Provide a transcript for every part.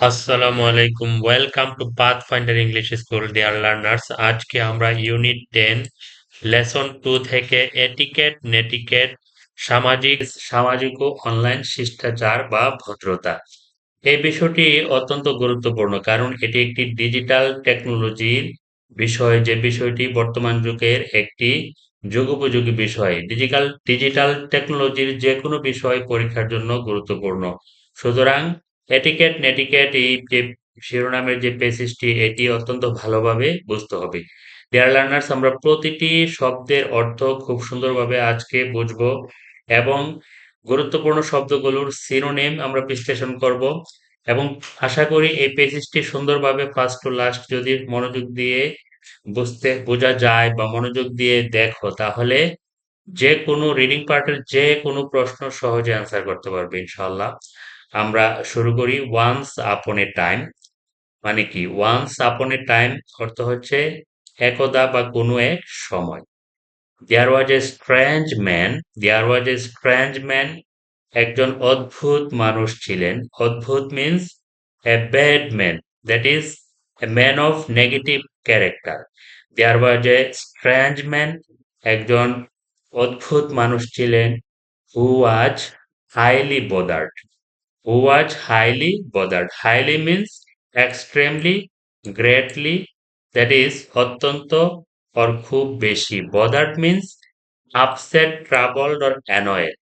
আসসালামু আলাইকুম welcome to path finder English school dear learners আজকে আমরা ইউনিট টেন লেসন টু থেকে এটিকেট নেটিকেট সামাজিক সামাজিক ও অনলাইন শিষ্টাচার বা ভদ্রতা। এই বিষয়টি অত্যন্ত গুরুত্বপূর্ণ, কারণ এটি একটি ডিজিটাল টেকনোলজির বিষয়। যে বিষয়টি বর্তমান যুগের একটি যুগোপযোগী বিষয়। ডিজিটাল ডিজিটাল টেকনোলজির যে কোনো বিষয় পরীক্ষার জন্য গুরুত্বপূর্ণ। সুতরাং এটিকেট নেটিকেট এই যে শিরোনামের যে পেসিসটি এটি অত্যন্ত ভালোভাবে বুঝতে হবে। ডিয়ার লার্নার্স আমরা প্রতিটি শব্দের অর্থ খুব সুন্দরভাবে আজকে বুঝব এবং গুরুত্বপূর্ণ শব্দগুলোর সিনোনেম আমরা বিশ্লেষণ করব এবং আশা করি এই পেসিসটি সুন্দরভাবে ফার্স্ট টু লাস্ট যদি মনোযোগ দিয়ে বুঝতে, বোঝা যায় বা মনোযোগ দিয়ে দেখো, তাহলে যে কোনো রিডিং পার্টের যে কোনো প্রশ্ন সহজে অ্যান্সার করতে পারবে ইনশাল্লাহ আমরা শুরু করি ওয়ান্স আপন এ টাইম মানে কি? ওয়ান্স আপন এ টাইম অর্থ হচ্ছে একদা বা কোনো এক সময়। দেয়ার was a strange man there was a strange man একজন অদ্ভুত মানুষ ছিলেন। অদ্ভুত means a bad man that is a man of negative character there was a strange man একজন অদ্ভুত মানুষ ছিলেন who was highly bothered was highly bothered highly means extremely greatly that is অত্যন্ত অর খুব বেশি। Bothered means upset troubled or annoyed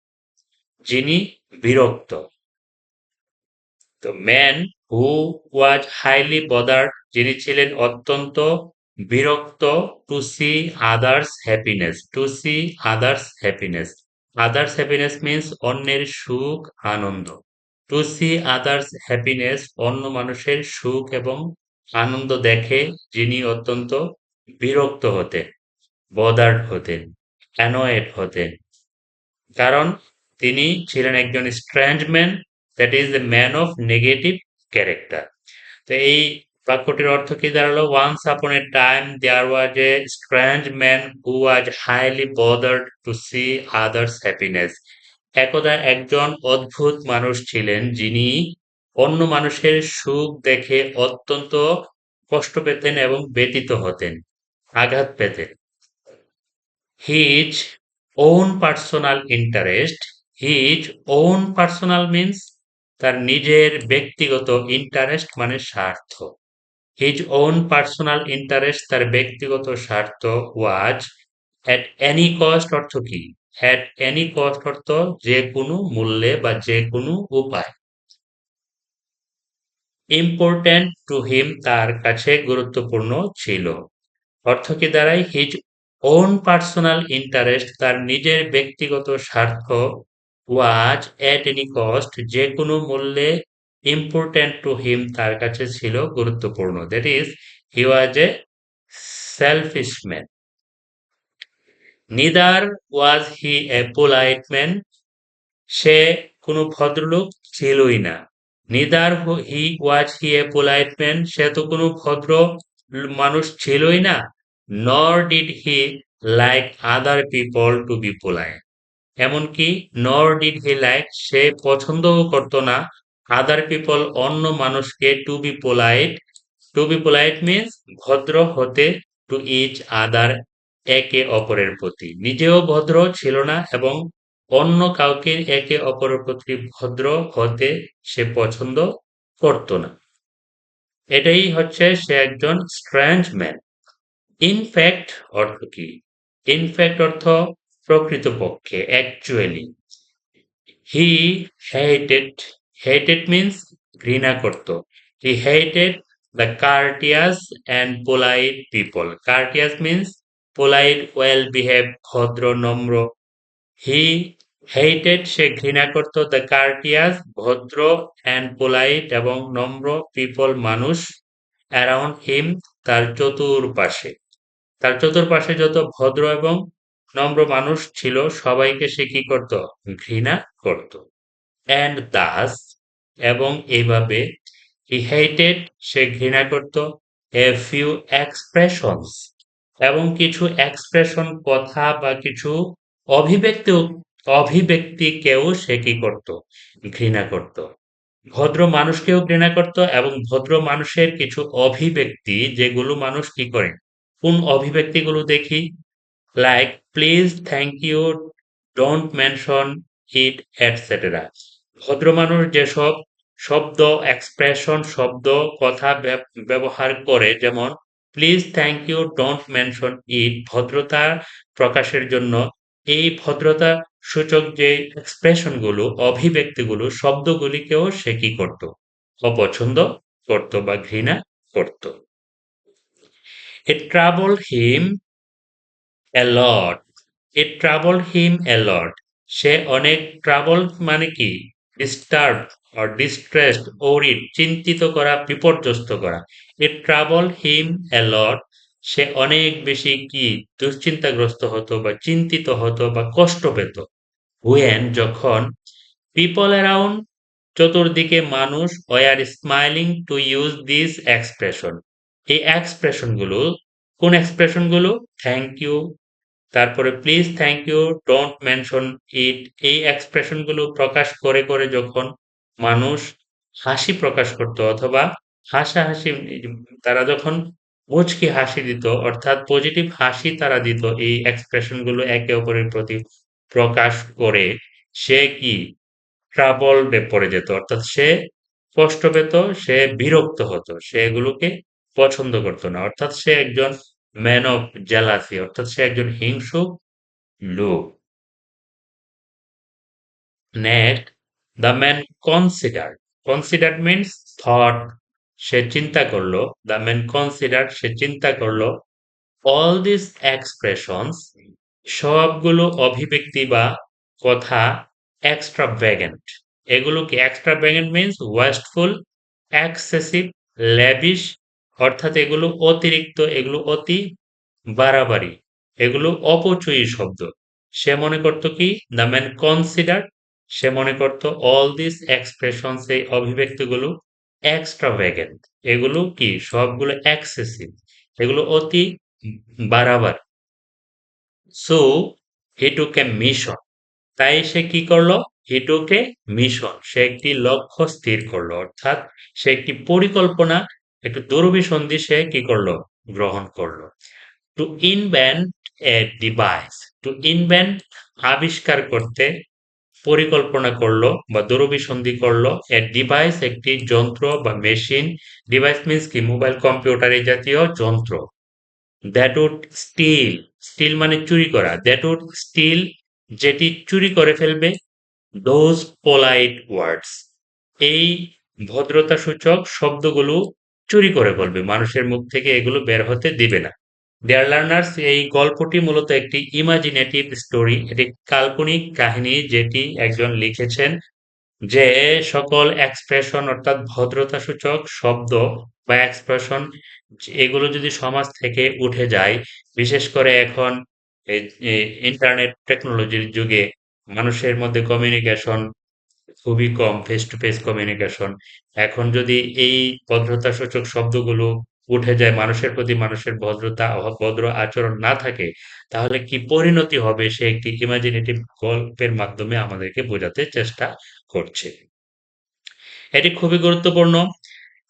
যিনি বিরক্ত। তো man who was highly bothered যিনি ছিলেন অত্যন্ত বিরক্ত to see others happiness to see others happiness others happiness means অন্যের সুখ, আনন্দ। টু সি আদার্স হ্যাপিনেস অন্য মানুষের সুখ এবং আনন্দ দেখে যিনি অত্যন্ত বিরক্ত হতেন বদার্ড হতেন অ্যানয়েড হতেন। কারণ তিনি ছিলেন একজন strange man that is a man of negative character তো এই বাক্যটির অর্থ কি দাঁড়াল? Once upon a time there was a strange man who was highly bothered to see others happiness একদা একজন অদ্ভুত মানুষ ছিলেন যিনি অন্য মানুষের সুখ দেখে অত্যন্ত কষ্ট পেতেন এবং ব্যতীত হতেন, আঘাত পেতেন। His own personal interest his own personal means তার নিজের ব্যক্তিগত ইন্টারেস্ট মানে স্বার্থ। হিজ ওন পার্সোনাল ইন্টারেস্ট তার ব্যক্তিগত স্বার্থ ওয়াজ অ্যাট এনি কস্ট অর্থ কি? অ্যাট এনি কস্ট অর্থ যে কোনো মূল্যে বা যে কোনো উপায়। ইম্পর্ট্যান্ট টু হিম তার কাছে গুরুত্বপূর্ণ ছিল। অর্থ কি দ্বারাই হিজ ওন পার্সোনাল ইন্টারেস্ট তার নিজের ব্যক্তিগত স্বার্থ ওয়াজ এট এনি কস্ট যে কোনো মূল্যে ইম্পর্ট্যান্ট টু হিম তার কাছে ছিল গুরুত্বপূর্ণ। That is he was a selfish man neither was he a polite man সে কোনো ভদ্রলোক ছিলই না। Neither he was he a polite man সে তো কোনো ভদ্র মানুষ ছিলই না। Nor did he like other people to be polite এমনকি নর ডিড হি লাইক সে পছন্দও করতো না। আদার পিপল অন্য মানুষকে to be polite to be polite means ভদ্র হতে টু ইচ আদার একে অপরের প্রতি। নিজেও ভদ্র ছিল না এবং অন্য কাউকে একে অপরের প্রতি ভদ্র হতে সে পছন্দ করত না। এটাই হচ্ছে সে একজন স্ট্র্যাঞ্জ ম্যান ইনফ্যাক্ট অর্থ কি? ইনফ্যাক্ট অর্থ প্রকৃতপক্ষে actually he hated hated means ঘৃণা করত। He hated the courteous and polite people courteous means polite well behave ভদ্র, নম্র। হি হেটেড সে ঘৃণা করত দ্য কার্টিয়াস, ভদ্র অ্যান্ড পোলাইট এবং নম্র পিপল মানুষ অ্যারাউন্ড হিম তার চতুর্পাশে। তার চতুর্পাশে যত ভদ্র এবং নম্র মানুষ ছিল, সবাইকে সে কি করত? ঘৃণা করত। অ্যান্ড দাস এবং এইভাবে হি হেইটেড, সে ঘৃণা করত। A few expressions. এবং কিছু এক্সপ্রেশন কথা বা কিছু অভিব্যক্তি, অভিব্যক্তিকেও সে কি করত? ঘৃণা করত। ভদ্র মানুষকেও ঘৃণা করত এবং ভদ্র মানুষের কিছু অভিব্যক্তি, যেগুলো মানুষ কি করে? কোন অভিব্যক্তিগুলো দেখি? Like please thank you don't mention it etcetera ভদ্র মানুষ যেসব শব্দ এক্সপ্রেশন শব্দ, কথা ব্যবহার করে, যেমন please thank you don't mention it ভদ্রতা প্রকাশের জন্য এই ভদ্রতা সূচক যে এক্সপ্রেশনগুলো অভিব্যক্তিগুলো, শব্দগুলিকেও সে কি করত? অপছন্দ করত বা ঘৃণা করত। It troubled him a lot. It a lot. সে অনেক ট্রাবল মানে কি? ডিস্টার্ব or distressed, worried, চিন্তিত করা, বিপর্যস্ত করা। It troubled him a lot সে অনেক বেশি কি দুশ্চিন্তাগ্রস্ত হতো বা চিন্তিত হতো বা কষ্ট পেত। When যখন পিপল অ্যারাউন্ড চতুর্দিকে মানুষ were smiling to use this expression এই এক্সপ্রেশনগুলো কোন এক্সপ্রেশনগুলো থ্যাংক ইউ তারপরে please thank you don't mention it এই এক্সপ্রেশনগুলো প্রকাশ করে করে যখন মানুষ হাসি প্রকাশ করত অথবা হাসাহাসি তারা যখন মুচকি হাসি দিত, অর্থাৎ পজিটিভ হাসি তারা দিত, এই এক্সপ্রেশনগুলো একে অপরের প্রতি প্রকাশ করে, সে কি? ট্রাবলডে পড়ে যেত, অর্থাৎ সে কষ্ট পেত, সে বিরক্ত হতো, সে এগুলোকে পছন্দ করতো না। অর্থাৎ সে একজন ম্যান অফ জেলাসি অর্থাৎ সে একজন হিংসুক লোক। Next the man consider consider means thought সে চিন্তা করল, দ্য ম্যান কনসিডার সে চিন্তা করল, অল দিস এক্সপ্রেশনস, সবগুলো অভিব্যক্তি বা কথা এক্সট্রা ভ্যাগেন্ট এগুলো কি extravagant means wasteful excessive lavish অর্থাৎ এগুলো অতিরিক্ত, এগুলো অতি বাড়াবাড়ি, এগুলো অপচয়ী শব্দ। সে মনে করতো কি? দ্য ম্যান কনসিডার সে মনে করতো অল দিস এক্সপ্রেশনস, এই অভিব্যক্তিগুলো এক্সট্রাভ্যাগেন্ট এগুলো কি? সবগুলো এক্সেসিভ এগুলো অতি বাড়াবার। So he took A mission তাই সে কি করল? হি টুক এ মিশন সে একটি লক্ষ্য স্থির করল। অর্থাৎ সে একটি পরিকল্পনা, একটু দুরভিসন্ধি সে কি করল? গ্রহণ করল। To invent a device to invent আবিষ্কার করতে পরিকল্পনা করল বা দূরভিসন্ধি করল। এ ডিভাইস একটি যন্ত্র বা মেশিন ডিভাইস মিন্স কি? মোবাইল কম্পিউটার এই জাতীয় যন্ত্র। দ্যাট উড স্টিল স্টিল মানে চুরি করা। দ্যাট উড স্টিল যেটি চুরি করে ফেলবে। দোজ পোলাইট ওয়ার্ডস এই ভদ্রতা সূচক শব্দগুলো চুরি করে বলবে মানুষের মুখ থেকে এগুলো বের হতে দিবে না। ডিয়ার লার্নার্স এই গল্পটি মূলত একটি ইমাজিনেটিভ স্টোরি এটি কাল্পনিক কাহিনী যেটি একজন লিখেছেন যে সকল এক্সপ্রেশন অর্থাৎ ভদ্রতা সূচক শব্দ বা এক্সপ্রেশন এগুলো যদি সমাজ থেকে উঠে যায়, বিশেষ করে এখন ইন্টারনেট টেকনোলজির যুগে মানুষের মধ্যে কমিউনিকেশন খুবই কম ফেস টু ফেস কমিউনিকেশন এখন যদি এই ভদ্রতা সূচক শব্দগুলো উঠে যায়, মানুষের প্রতি মানুষের ভদ্রতা ভদ্র আচরণ না থাকে, তাহলে কি পরিণতি হবে সে একটি ইমাজিনেটিভ গল্পের মাধ্যমে আমাদেরকে বোঝাতে চেষ্টা করছে। এটি খুবই গুরুত্বপূর্ণ।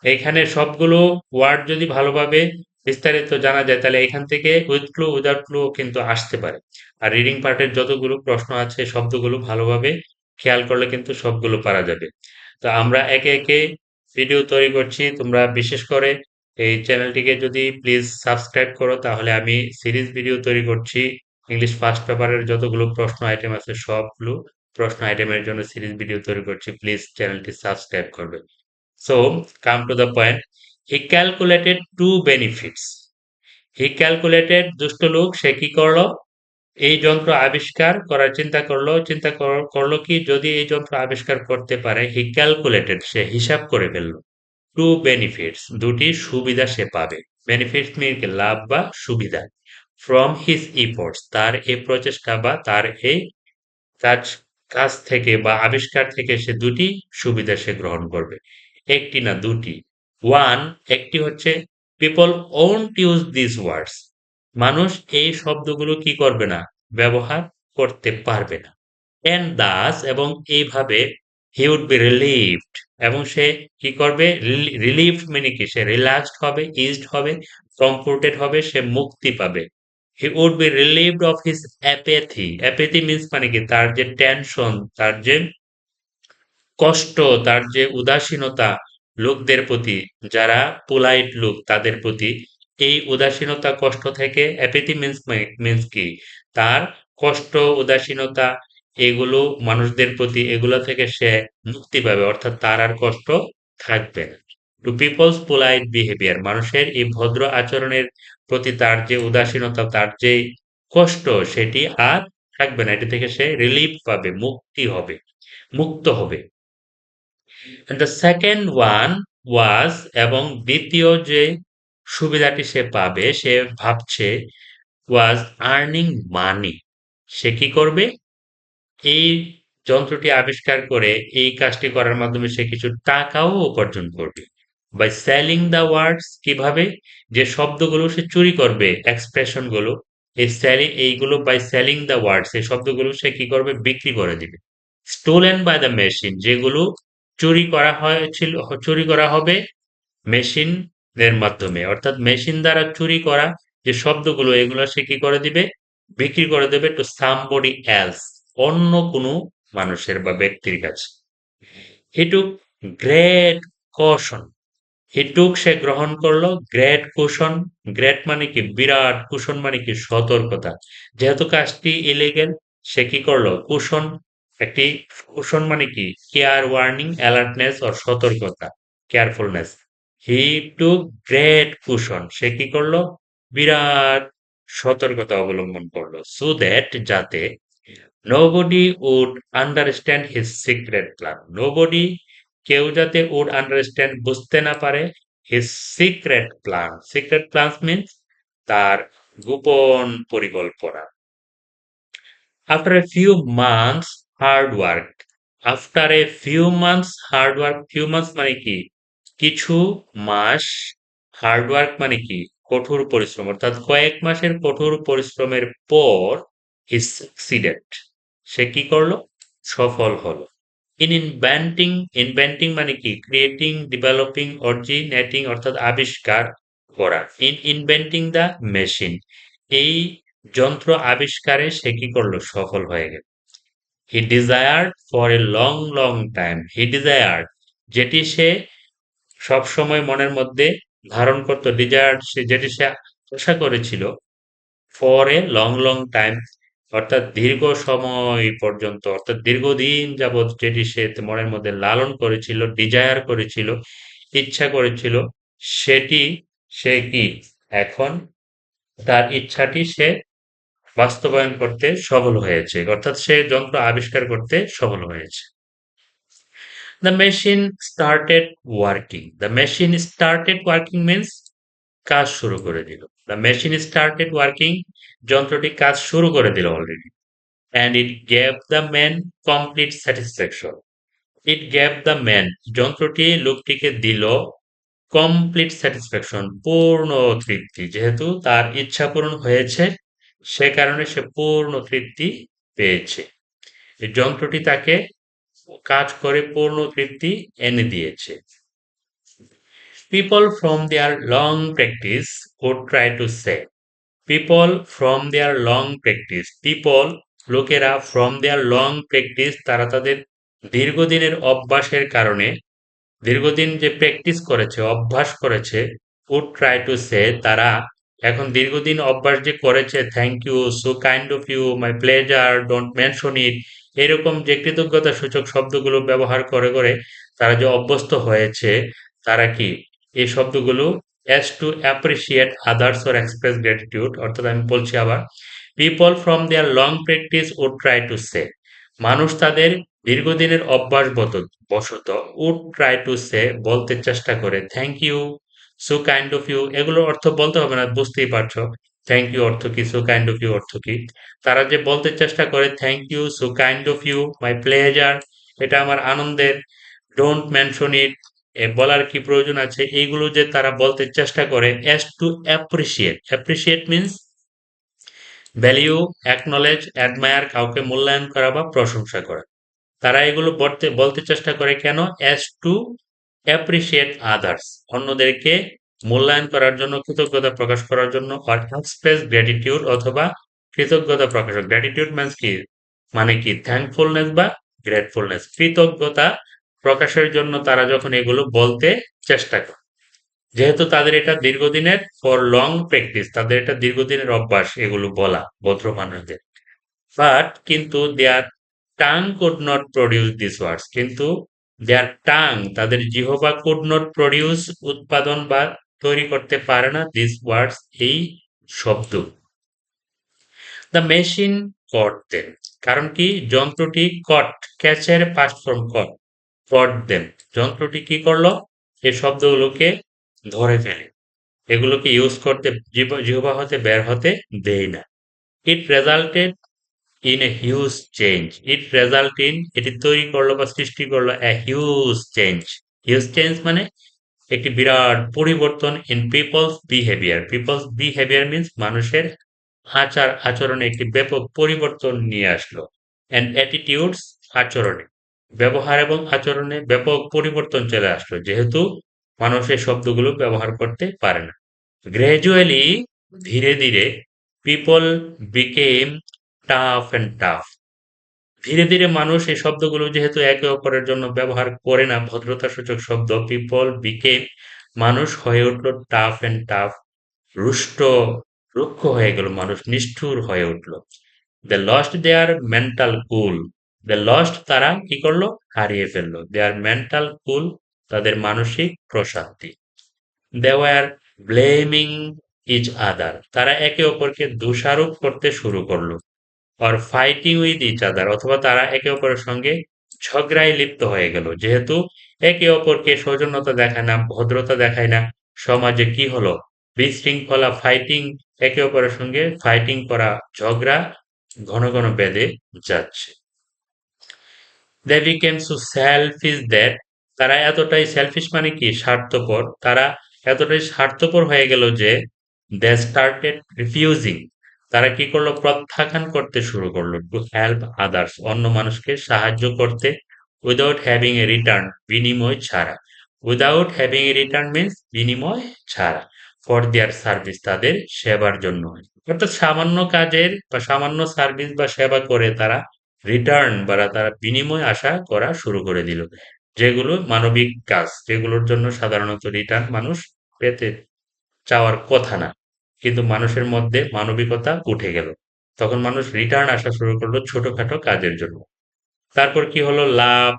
এখানে সবগুলো ওয়ার্ড যদি ভালোভাবে বিস্তারিত জানা যায়, তাহলে এখান থেকে উইথ ক্লু উইদাউট ক্লু কিন্তু আসতে পারে। আর রিডিং পার্টের যতগুলো প্রশ্ন আছে, শব্দগুলো ভালোভাবে খেয়াল করলে কিন্তু সবগুলো পারা যাবে। তো আমরা একে একে ভিডিও তৈরি করছি, তোমরা বিশেষ করে এই চ্যানেলটিকে যদি প্লিজ সাবস্ক্রাইব করো, তাহলে আমি সিরিজ ভিডিও তৈরি করছি। ইংলিশ ফার্স্ট পেপারের যতগুলো প্রশ্ন আইটেম আছে, সবগুলো প্রশ্ন আইটেমের জন্য সিরিজ ভিডিও তৈরি করছি। প্লিজ চ্যানেলটি সাবস্ক্রাইব করবে। So come to the point he calculated two benefits he calculated দুষ্ট লোক, সে কি করল? এই যন্ত্র আবিষ্কার করার চিন্তা করল। চিন্তা করল কি? যদি এই যন্ত্র আবিষ্কার করতে পারে হি ক্যালকুলেটেড সে হিসাব করে ফেলল। টু বেনিফিটস দুটি সুবিধা সে পাবে। বেনিফিটস মিন লাভ বা সুবিধা। ফ্রম হিজ ইফোর্টস তার এই প্রচেষ্টা বা তার এই কাজ কাজ থেকে বা আবিষ্কার থেকে সে দুটি সুবিধা সে গ্রহণ করবে। একটি না দুটি। ওয়ান একটি হচ্ছে people won't use this words মানুষ এই শব্দগুলো কি করবে না? ব্যবহার করতে পারবে না। এন্ড দাস এবং এইভাবে হি উড বি রিলিভড এবং সে কি করবে? রিলিফ মানে কি? সে রিল্যাক্সড হবে ইজড হবে কমফোর্টেড হবে, সে মুক্তি পাবে। He would be relieved of his apathy apathy means মানে কি? তার যে টেনশন তার যে কষ্ট, তার যে উদাসীনতা লোকদের প্রতি, যারা পোলাইট লোক, তাদের প্রতি এই উদাসীনতা কষ্ট থেকে অ্যাপেথি মিন্স মিন্স কি? তার কষ্ট, উদাসীনতা এগুলো মানুষদের প্রতি, এগুলো থেকে সে মুক্তি পাবে, অর্থাৎ তার আর কষ্ট থাকবে না। টু পিপলস পোলাইট বিহেভিয়ার মানুষের এই ভদ্র আচরণের প্রতি তার যে উদাসীনতা, তার যে কষ্ট, সেটি আর থাকবে না। এটি থেকে সে রিলিফ পাবে, মুক্তি হবে, মুক্ত হবে। দ্য সেকেন্ড ওয়ান ওয়াজ এবং দ্বিতীয় যে সুবিধাটি সে পাবে, সে ভাবছে ওয়াজ আর্নিং মানি সে কি করবে? এই যন্ত্রটি আবিষ্কার করে এই কাজটি করার মাধ্যমে সে কিছু টাকাও উপার্জন করবে। বাই সেলিং দ্য ওয়ার্ডস কীভাবে? যে শব্দগুলো সে চুরি করবে এক্সপ্রেশনগুলো এই সেলিং এইগুলো বাই সেলিং দ্য ওয়ার্ডস এই শব্দগুলো সে কি করবে? বিক্রি করে দিবে। স্টোলেন বাই দ্য মেশিন যেগুলো চুরি করা হয়েছিল, চুরি করা হবে মেশিন এর মাধ্যমে। অর্থাৎ মেশিন দ্বারা চুরি করা যে শব্দগুলো, এগুলো সে কি করে দিবে? বিক্রি করে দেবে টু সামবডি এলস অন্য কোনো মানুষের বা ব্যক্তির কাছে। হিটুক গ্রেট কশন হিটুক সে গ্রহণ করল গ্রেট কুশন গ্রেট মানে কি? বিরাট কুশন মানে কি? সতর্কতা। যেহেতু কাজটি ইলিগেল সে কি করল? কুশন একটি কুশন মানে কি? কেয়ার ওয়ার্নিং অ্যালার্টনেস ও সতর্কতা carefulness he took great caution সে কি করল? বিরাট সতর্কতা অবলম্বন করল। সো দ্যাট যাতে nobody would understand his secret plan nobody কেউ যাতে উড আন্ডারস্ট্যান্ড বুঝতে না পারে his secret plan secret plan means তার গোপন পরিকল্পনা। After a few months hard work after a few months hard work few months মানে কি? কিছু মাস হার্ড ওয়ার্ক মানে কি? কঠোর পরিশ্রম। অর্থাৎ কয়েক মাসের কঠোর পরিশ্রমের পর হি সাকসিডেড সে কি করল? সফল হলো। ইন ইনভেন্টিং ইনভেন্টিং মানে কি? ক্রিয়েটিং ডেভেলপিং অরিজিনেটিং অর্থাৎ আবিষ্কার করা। ইন ইনভেন্টিং দ্য মেশিন এই যন্ত্র আবিষ্কারে সে কি করল? সফল হয়ে গেল। He desired for a long long time he desired যেটি সে সব সময় মনের মধ্যে ধারণ করতো। ডিজায়ার্ড সে, যেটি সে আশা করেছিল for a long long time অর্থাৎ দীর্ঘ সময় পর্যন্ত, অর্থাৎ দীর্ঘদিন যাবৎ যেটি সে মনের মধ্যে লালন করেছিল ডিজায়ার করেছিল, ইচ্ছা করেছিল, সেটি সে কি? এখন তার ইচ্ছাটি সে বাস্তবায়ন করতে সফল হয়েছে। অর্থাৎ সে যন্ত্র আবিষ্কার করতে সফল হয়েছে। The machine started working the machine started working means কাজ শুরু করে দিল। দ্য মেশিন স্টার্টেড ওয়ার্কিং যন্ত্রটি কাজ শুরু করে দিল already and it gave the man complete satisfaction it gave the man যন্ত্রটি লোকটিকে দিল কমপ্লিট স্যাটিসফ্যাকশন পূর্ণ তৃপ্তি। যেহেতু তার ইচ্ছা পূরণ হয়েছে, সে কারণে সে পূর্ণ তৃপ্তি পেয়েছে। যন্ত্রটি তাকে কাজ করে পূর্ণ তৃপ্তি এনে দিয়েছে। People from their long practice would try to say people from their long practice people লোকেরা ফ্রম দেয়ার লং প্র্যাকটিস তারা তাদের দীর্ঘদিনের অভ্যাসের কারণে দীর্ঘদিন যে প্র্যাকটিস করেছে, অভ্যাস করেছে উড ট্রাই টু সে তারা এখন দীর্ঘদিন অভ্যাস যে করেছে thank you so kind of you my pleasure don't mention it এরকম যে কৃতজ্ঞতা সূচক শব্দগুলো ব্যবহার করে করে তারা যে অভ্যস্ত হয়েছে, তারা কি এই শব্দগুলো as to appreciate others or express gratitude অর্থাৎ আমি বলছি আবার people from their long practice would try to say মানুষ তাদের দীর্ঘদিনের অভ্যাস বশত উড ট্রাই টু সে বলতে চেষ্টা করে thank you so kind of you এগুলোর অর্থ বলতে হবে না, বুঝতেই পারছ থ্যাংক ইউ অর্থ কি সো কাইন্ড অফ ইউ অর্থ কি, তারা যে বলতে চেষ্টা করে thank you so kind of you my pleasure এটা আমার আনন্দের ডোন্ট মেনশন ইট বলার কি প্রয়োজন আছে? এইগুলো যে তারা বলতে চেষ্টা করে as to appreciate appreciate means value acknowledge admire কাউকে মূল্যায়ন করা বা প্রশংসা করা। তারা এগুলো বলতে বলতে চেষ্টা করে কেন? অ্যাজ টু অ্যাপ্রিসিয়েট আদার্স অন্যদেরকে মূল্যায়ন করার জন্য, কৃতজ্ঞতা প্রকাশ করার জন্য অর এক্সপ্রেস গ্র্যাটিটিউড অথবা কৃতজ্ঞতা প্রকাশ। গ্র্যাটিটিউড মিন্স কি? মানে কি? থ্যাঙ্কফুলনেস বা গ্রেটফুলনেস কৃতজ্ঞতা প্রকাশের জন্য তারা যখন এগুলো বলতে চেষ্টা করে, যেহেতু তাদের এটা দীর্ঘদিনের ফর লং প্র্যাকটিস তাদের এটা দীর্ঘদিনের অভ্যাস এগুলো বলা ভদ্র মানুষদের। বাট কিন্তু their tongue could not produce this words কিন্তু দেয়ার টাং তাদের জিহবা কুড নট প্রডিউস উৎপাদন বা তৈরি করতে পারে না দিস ওয়ার্ডস এই শব্দ। দ্য মেশিন কট দেন কারণ কি? যন্ত্রটি কট ক্যাচের পাস্ট ফ্রম কট কট দেন যন্ত্রটি কি করল? এই শব্দগুলোকে ধরে ফেলে। এগুলোকে ইউজ করতে জিহবা হতে, বের হতে দেয় না। It resulted in a huge change it result in এটি তৈরি করল বা সৃষ্টি করল a huge change huge change মানে একটি বিরাট পরিবর্তন in people's behaviour people's behaviour means মানুষের আচার আচরণে একটি ব্যাপক পরিবর্তন নিয়ে আসলো। অ্যান্ড অ্যাটিটিউডস আচরণে। ব্যবহার এবং আচরণে ব্যাপক পরিবর্তন চলে আসলো, যেহেতু মানুষ এই শব্দগুলো ব্যবহার করতে পারে না। গ্র্যাজুয়ালি ধীরে ধীরে people became tough and tough ধীরে ধীরে মানুষ এই শব্দগুলো যেহেতু একে অপরের জন্য ব্যবহার করে না ভদ্রতা সূচক শব্দ পিপল বিকেম মানুষ হয়ে উঠল টাফ অ্যান্ড টাফ রুষ্ট, রুক্ষ হয়ে গেল, মানুষ নিষ্ঠুর হয়ে উঠল। They lost their mental cool they lost তারা কি করল? হারিয়ে ফেলল। দেয়ার মেন্টাল কুল তাদের মানসিক প্রশান্তি। They were blaming each other তারা একে অপরকে দোষারোপ করতে শুরু করল or fighting with each other অথবা তারা একে অপরের সঙ্গে ঝগড়ায় লিপ্ত হয়ে গেল। যেহেতু একে অপরকে সৌজন্যতা দেখায় না, ভদ্রতা দেখায় না, সমাজে কি হলো? বিশৃঙ্খলা ফাইটিং একে অপরের সঙ্গে ফাইটিং করা, ঝগড়া ঘন ঘন বেঁধে যাচ্ছে। They became so selfish that তারা এতটাই সেলফিশ মানে কি? স্বার্থপর। তারা এতটাই স্বার্থপর হয়ে গেল যে দে স্টার্টেড রিফিউজিং তারা কি করল? প্রত্যাখ্যান করতে শুরু করল টু হেল্প আদার্স অন্য মানুষকে সাহায্য করতে উইদাউট হ্যাভিং এ রিটার্ন বিনিময় ছাড়া। Without having a return means বিনিময় ছাড়া। ফর দেয়ার সার্ভিস তাদের সেবার জন্য। অর্থাৎ সামান্য কাজের বা সামান্য সার্ভিস বা সেবা করে তারা রিটার্ন বা তারা বিনিময় আশা করা শুরু করে দিল। যেগুলো মানবিক কাজ, যেগুলোর জন্য সাধারণত রিটার্ন মানুষ পেতে চাওয়ার কথা না, কিন্তু মানুষের মধ্যে মানবিকতা উঠে গেল। তখন মানুষ রিটার্ন আসা শুরু করল ছোটখাটো কাজের জন্য। তারপর কি হলো? লাভ,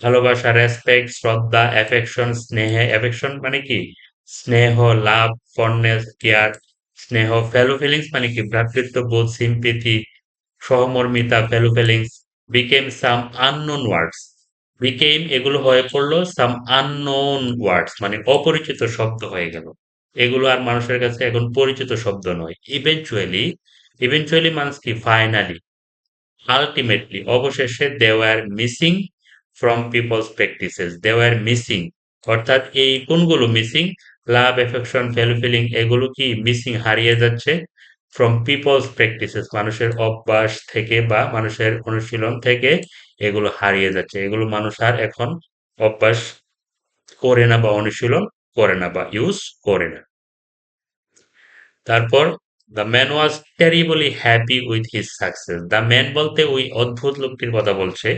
ভালোবাসা রেসপেক্ট শ্রদ্ধা অ্যাফেকশন স্নেহে অ্যাফেকশন মানে কি? স্নেহ, লাভ ফন্ডনেস কেয়ার স্নেহ ফেলো ফিলিংস মানে কি? ভ্রাতৃত্ব বোধ সিম্পিথি সহমর্মিতা fellow feelings became some unknown words became এগুলো হয়ে পড়ল সাম আননোন ওয়ার্ডস মানে অপরিচিত শব্দ হয়ে গেল। এগুলো আর মানুষের কাছে এখন পরিচিত শব্দ নয়। ইভেনচুয়ালি ইভেনচুয়ালি মানুষ কি? ফাইনালি আলটিমেটলি অবশেষে they missing from people's practices they were missing অর্থাৎ এই কোনগুলো missing love affection value feeling এগুলো কি? মিসিং হারিয়ে যাচ্ছে। ফ্রম পিপলস প্র্যাকটিসেস মানুষের অভ্যাস থেকে বা মানুষের অনুশীলন থেকে এগুলো হারিয়ে যাচ্ছে। এগুলো মানুষ আর এখন অভ্যাস করে না বা অনুশীলন করে না বা ইউজ করে না। তারপর the man was terribly happy with his success the man বলতে ওই অদ্ভুত লোকটির কথা বলছে।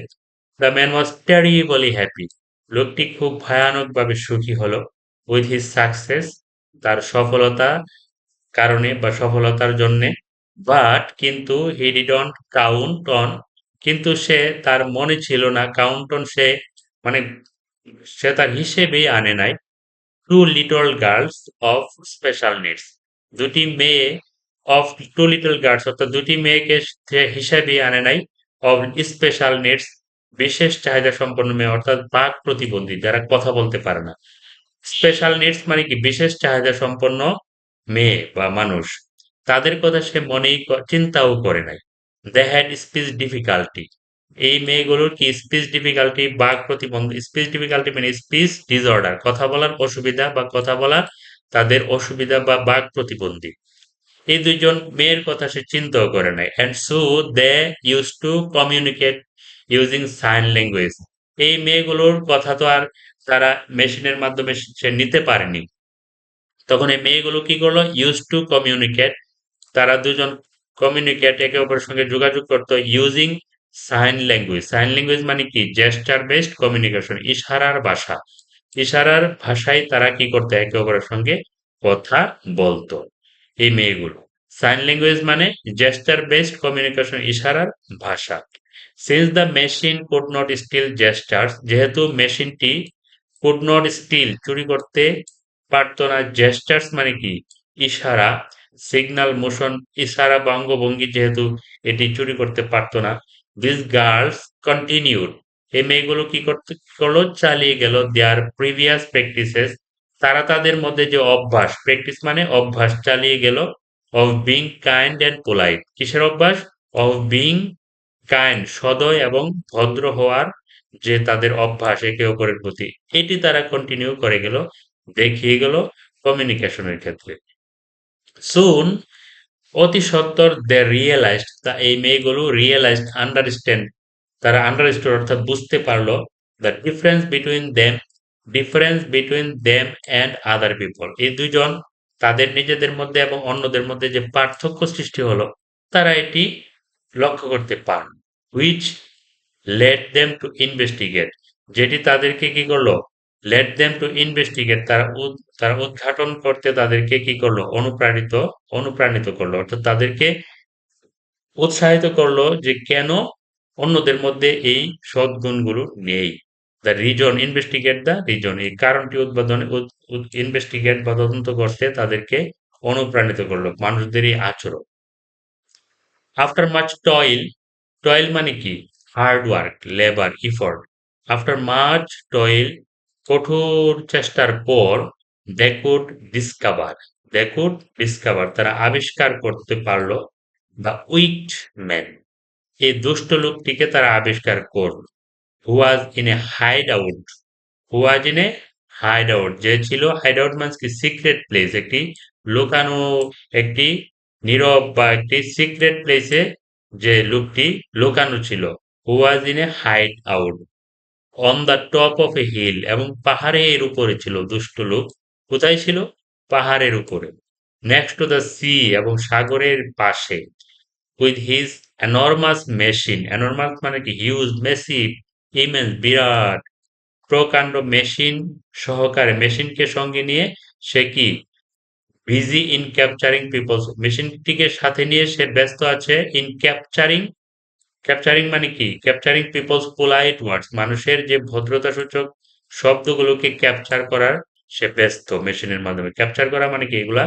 The man was terribly happy লোকটি খুব ভয়ানকভাবে সুখী হলো। উইথ হিজ সাকসেস তার সফলতা কারণে বা সফলতার জন্যে। বাট কিন্তু হি ডিডন্ট কাউন্ট অন কিন্তু সে তার মনে ছিল না কাউন্ট অন সে মানে সে তার হিসেবেই আনে নাই। Two little girls of special needs দুটি মেয়ে অফ টু লিটল গার্লস অর্থাৎ দুটি মেয়েকে সে হিসেবেই আনে নাই অফ স্পেশাল নিডস বিশেষ চাহিদা সম্পন্ন মেয়ে, অর্থাৎ বাক প্রতিবন্ধী, যারা কথা বলতে পারে না। স্পেশাল নিডস মানে কি? বিশেষ চাহিদা সম্পন্ন মেয়ে বা মানুষ, তাদের কথা সে মনেই চিন্তাও করে নাই। দে হ্যাড স্পিচ ডিফিকাল্টি এই মেয়েগুলোর কি স্পিচ ডিফিকাল্টি বাক প্রতিবন্ধ স্পিচ ডিফিকাল্টি মানে স্পিচ ডিসঅর্ডার কথা বলার অসুবিধা বা কথা বলার তাদের অসুবিধা বা বাক প্রতিবন্ধী। এই দুইজন মেয়ের কথা সে চিন্তাও করে নাই। And so they use to communicate using sign language এই মেয়েগুলোর কথা তো আর তারা মেশিনের মাধ্যমে সে নিতে পারেনি। তখন এই মেয়েগুলো কি করল? ইউজ টু কমিউনিকেট তারা দুজন কমিউনিকেট একে অপরের সঙ্গে যোগাযোগ করতো using sign language sign language মানে কি? জেস্টার বেসড কমিউনিকেশন ইশারার ভাষা। ইশারার ভাষায় তারা কি করতো? একে অপরের সঙ্গে কথা বলতো এই মেয়েগুলো। সাইন ল্যাঙ্গুয়েজ মানে জেস্টার বেসড কমিউনিকেশন ইশারার ভাষা। Since the machine could not steal gestures যেহেতু মেশিনটি কুড নট স্টিল চুরি করতে পারতো না জেস্টার্স মানে কি? ইশারা সিগনাল মোশন ইশারা বা অঙ্গভঙ্গি যেহেতু এটি চুরি করতে পারতো না। দিস গার্লস কন্টিনিউড এই মেয়েগুলো কি করতে করল? চালিয়ে গেল। দেয়ার প্রিভিয়াস প্র্যাকটিসেস তারা তাদের মধ্যে যে অভ্যাস প্র্যাকটিস মানে অভ্যাস, চালিয়ে গেল। Of being kind and polite কিসের অভ্যাস? অফ বিং কাইন্ড সদয় এবং ভদ্র হওয়ার যে তাদের অভ্যাস, একে অপরের প্রতি। এটি তারা কন্টিনিউ করে গেল। দেখিয়ে গেল? কমিউনিকেশনের ক্ষেত্রে। সুন অতি সত্তর দে রিয়েলাইজড তা এই মেয়েগুলো রিয়েলাইজড আন্ডারস্ট্যান্ড তারা আন্ডারস্ট্যান্ড অর্থাৎ বুঝতে পারল the difference between them difference between them and other people এই দুজন তাদের নিজেদের মধ্যে এবং অন্যদের মধ্যে যে পার্থক্য সৃষ্টি হলো, তারা এটি লক্ষ্য করতে পান which let them to investigate যেটি তাদেরকে কি করল? লেট দেম টু ইনভেস্টিগেট তারা তারা উদ্ঘাটন করতে তাদেরকে কি করল? অনুপ্রাণিত অনুপ্রাণিত করল। অর্থাৎ তাদেরকে উৎসাহিত করল যে কেন অন্যদের মধ্যে এই সদ্গুণগুলো নেই। The reason investigate the reason এই কারণটি উদ্বোধন ইনভেস্টিগেট বা তদন্ত করতে তাদেরকে অনুপ্রাণিত করল মানুষদেরই আচরণ। আফটার মাচ টয়েল টয়েল মানে কি? Hard work labour effort after much toil কঠোর চেষ্টার পর they could discover they could discover তারা আবিষ্কার করতে পারল দ্য উইট ম্যান এই দুষ্ট লোকটিকে তারা আবিষ্কার করল। Who was in a hideout who was in a hideout যে ছিল হাইড আউট মানে কি সিক্রেট প্লেস একটি লুকানো, একটি নীরব বা একটি সিক্রেট প্লেসে যে লোকটি লুকানো ছিল। Who was in a hideout on the top of a hill এবং পাহাড়ের উপরে ছিল, দুষ্ট লোক। কোথায় ছিল? পাহাড়ের উপরে। নেক্সট টু দ্য সি এবং সাগরের পাশে। With his enormous machine enormous মানে কি? হিউজ মেসিভ ইমেন্স বিরাট, প্রকাণ্ড মেশিন সহকারে। মেশিনকে সঙ্গে নিয়ে সে কি? বিজি ইন ক্যাপচারিং পিপলস মেশিনটিকে সাথে নিয়ে সে ব্যস্ত আছে ইন ক্যাপচারিং ক্যাপচারিং মানে কি? ক্যাপচারিং পিপলস পোলাইট ওয়ার্ডস মানুষের যে ভদ্রতা সূচক শব্দগুলোকে ক্যাপচার করার সে ব্যস্ত মেশিনের মাধ্যমে। ক্যাপচার করা মানে কি? এগুলা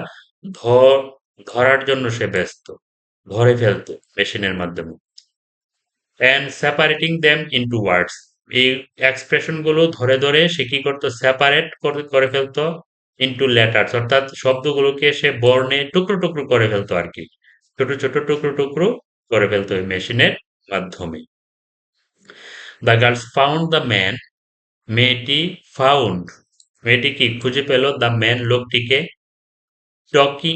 ধরার জন্য সে ব্যস্ত, ধরে ফেলতো মেশিনের মাধ্যমে। And separating them into words এই এক্সপ্রেশনগুলো ধরে ধরে সে কি করতো? সেপারেট করে ফেলতো ইন্টু লেটার্স অর্থাৎ শব্দগুলোকে সে বর্ণে টুকরো টুকরো করে ফেলতো আর কি। ছোট ছোট, টুকরো টুকরো করে ফেলতো ওই মেশিনের মাধ্যমে। The girls found the man মেয়েটি ফাউন্ড মেয়েটি কি? খুঁজে পেল দ্য ম্যান লোকটিকে। টকিং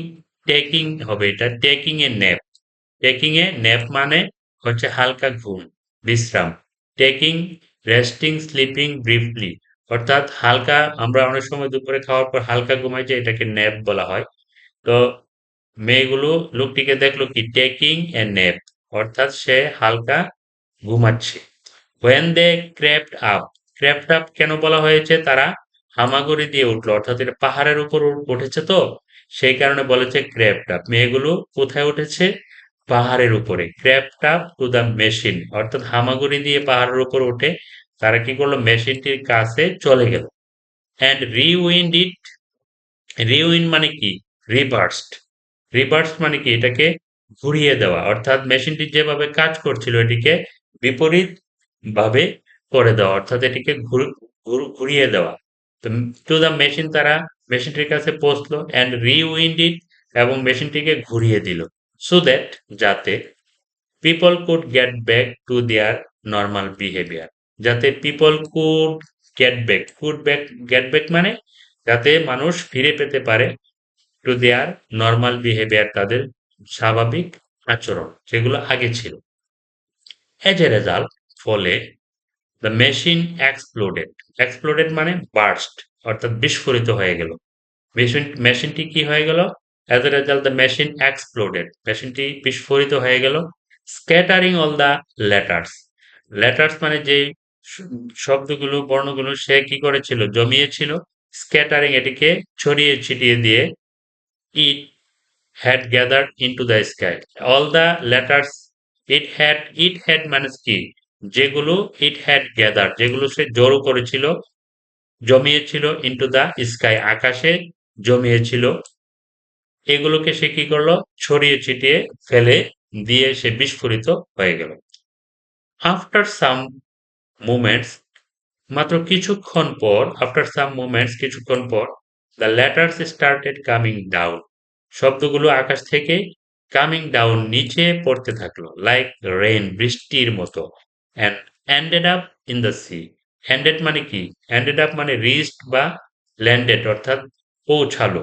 টেকিং হবে এটা। Taking a nap taking a nap মানে হচ্ছে হালকা ঘুম, বিশ্রাম। টেকিং রেস্টিং স্লিপিং ব্রিফলি অর্থাৎ হালকা, আমরা অনেক সময় দুপুরে খাওয়ার পর হালকা ঘুমাই যে এটাকে ন্যাপ বলা হয়। তো মেয়েগুলো, লোকটিকে দেখল কি? টেকিং এ ন্যাপ অর্থাৎ সে হালকা ঘুমাচ্ছে। When they crept up crept up কেন বলা হয়েছে? তারা হামাগুড়ি দিয়ে উঠল, অর্থাৎ এটা পাহাড়ের উপর উঠেছে তো, সেই কারণে বলেছে ক্র্যাপ্ট আপ মেয়েগুলো কোথায় উঠেছে? পাহাড়ের উপরে। Crept up to the machine অর্থাৎ হামাগুড়ি দিয়ে পাহাড়ের উপর উঠে তারা কি করল? মেশিনটির কাছে চলে গেল। অ্যান্ড রিউইন্ড ইট রিউইন মানে কি? রিভার্সড রিভার্স মানে কি? এটাকে ঘুরিয়ে দেওয়া। অর্থাৎ মেশিনটি যেভাবে কাজ করছিল, এটিকে বিপরীত ভাবে করে দেওয়া, অর্থাৎ এটিকে ঘুরিয়ে দেওয়া। টু দ্য মেশিন তারা মেশিনটির কাছে পৌঁছলো অ্যান্ড রিউইন্ড ইট এবং মেশিনটিকে ঘুরিয়ে দিল সো দ্যাট যাতে people could get back to their normal behaviour যাতে people could get back could back get back মানে যাতে মানুষ ফিরে পেতে পারে টু দেয়ার নর্মাল বিহেভিয়ার তাদের স্বাভাবিক আচরণ, যেগুলো আগে ছিল। এজ এ রেজাল্ট ফলে দ্য মেশিন এক্সপ্লোডেড এক্সপ্লোডেড মানে বার্স্ট অর্থাৎ বিস্ফোরিত হয়ে গেল। মেশিন মেশিনটি কি হয়ে গেল? As a result the machine exploded মেশিনটি বিস্ফোরিত হয়ে গেল। Scattering all the letters letters মানে যে শব্দগুলো, বর্ণগুলো সে কি করেছিল? জমিয়েছিল। স্ক্যাটারিং এটিকে ছড়িয়ে ছিটিয়ে দিয়ে it had gathered into the sky all the letters it had it had মানে কি যেগুলো ইট হ্যাড গ্যাদার যেগুলো সে জড়ো করেছিল, জমিয়েছিল ইনটু দ্য স্কাই আকাশে জমিয়েছিল। এগুলোকে সে কি করল? ছড়িয়ে ছিটিয়ে ফেলে দিয়ে সে বিস্ফোরিত হয়ে গেল। আফটার সাম মুমেন্টস মাত্র কিছুক্ষণ পর আফটার সাম মুমেন্টস কিছুক্ষণ পর the letters started coming down শব্দগুলো আকাশ থেকে কামিং ডাউন নিচে পড়তে থাকল লাইক রেন বৃষ্টির মতো and ended up in the sea ended মানে কি? এন্ডেড আপ মানে রিস্ট বা ল্যান্ডেড অর্থাৎ পৌঁছালো।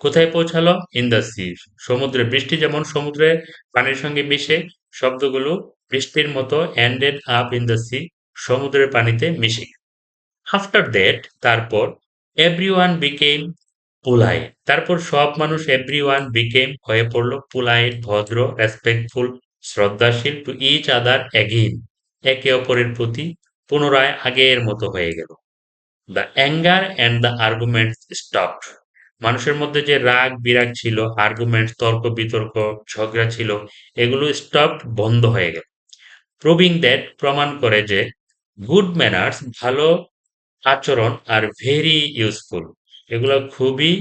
কোথায় পৌঁছালো? ইন দ্য সি সমুদ্রে, বৃষ্টি যেমন সমুদ্রে পানির সঙ্গে মিশে, শব্দগুলো বৃষ্টির মতো ended up in the sea সমুদ্রের পানিতে মিশে আফটার দ্যাট তারপর এভরি ওয়ান বিকেম পুলাই তারপর সব মানুষ এভরি ওয়ান বিকেম হয়ে পড়ল পুলাইট ভদ্র রেসপেক্টফুল শ্রদ্ধাশীল টু ইচ আদার অ্যাগেইন একে অপরের প্রতি পুনরায় আগের মতো হয়ে গেল। The anger and the argument stop মানুষের মধ্যে যে রাগ, বিরাগ ছিল আর্গুমেন্ট তর্ক, বিতর্ক, ঝগড়া ছিল, এগুলো স্টপ বন্ধ হয়ে গেল। প্রুভিং দ্যাট প্রমাণ করে যে গুড ম্যানার্স ভালো আচরণ আর ভেরি ইউজফুল এগুলো খুবই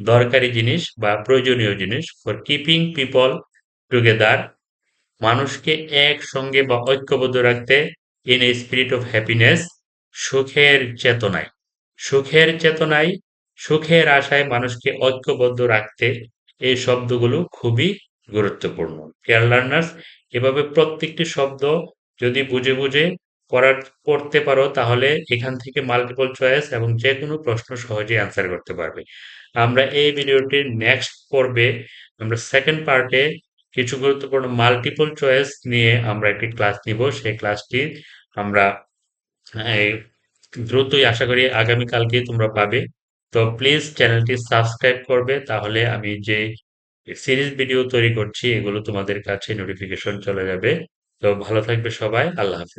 দরকারি জিনিস বা প্রয়োজনীয় জিনিস ফর কিপিং পিপল টুগেদার মানুষকে একসঙ্গে বা ঐক্যবদ্ধ রাখতে in a spirit of happiness সুখের চেতনায়। সুখের চেতনায়, সুখের আশায় মানুষকে ঐক্যবদ্ধ রাখতে এই শব্দগুলো খুবই গুরুত্বপূর্ণ। কেয়ার লার্নার্স এভাবে প্রত্যেকটি শব্দ যদি বুঝে বুঝে পড়ার করতে পারো, তাহলে এখান থেকে মাল্টিপল চয়েস এবং যে কোনো প্রশ্ন সহজেই অ্যান্সার করতে পারবে। আমরা এই ভিডিওটির নেক্সট পর্বে, আমরা সেকেন্ড পার্টে কিছু গুরুত্বপূর্ণ মাল্টিপল চয়েস নিয়ে আমরা একটি ক্লাস নিব। সেই ক্লাসটি আমরা, এই, দ্রুতই আশা করি আগামীকালকে তোমরা পাবে। তো প্লিজ চ্যানেলটি সাবস্ক্রাইব করবে, তাহলে আমি যে সিরিজ ভিডিও তৈরি করছি, এগুলো তোমাদের কাছে নোটিফিকেশন চলে যাবে। তো ভালো থাকবে সবাই, আল্লাহ হাফেজ।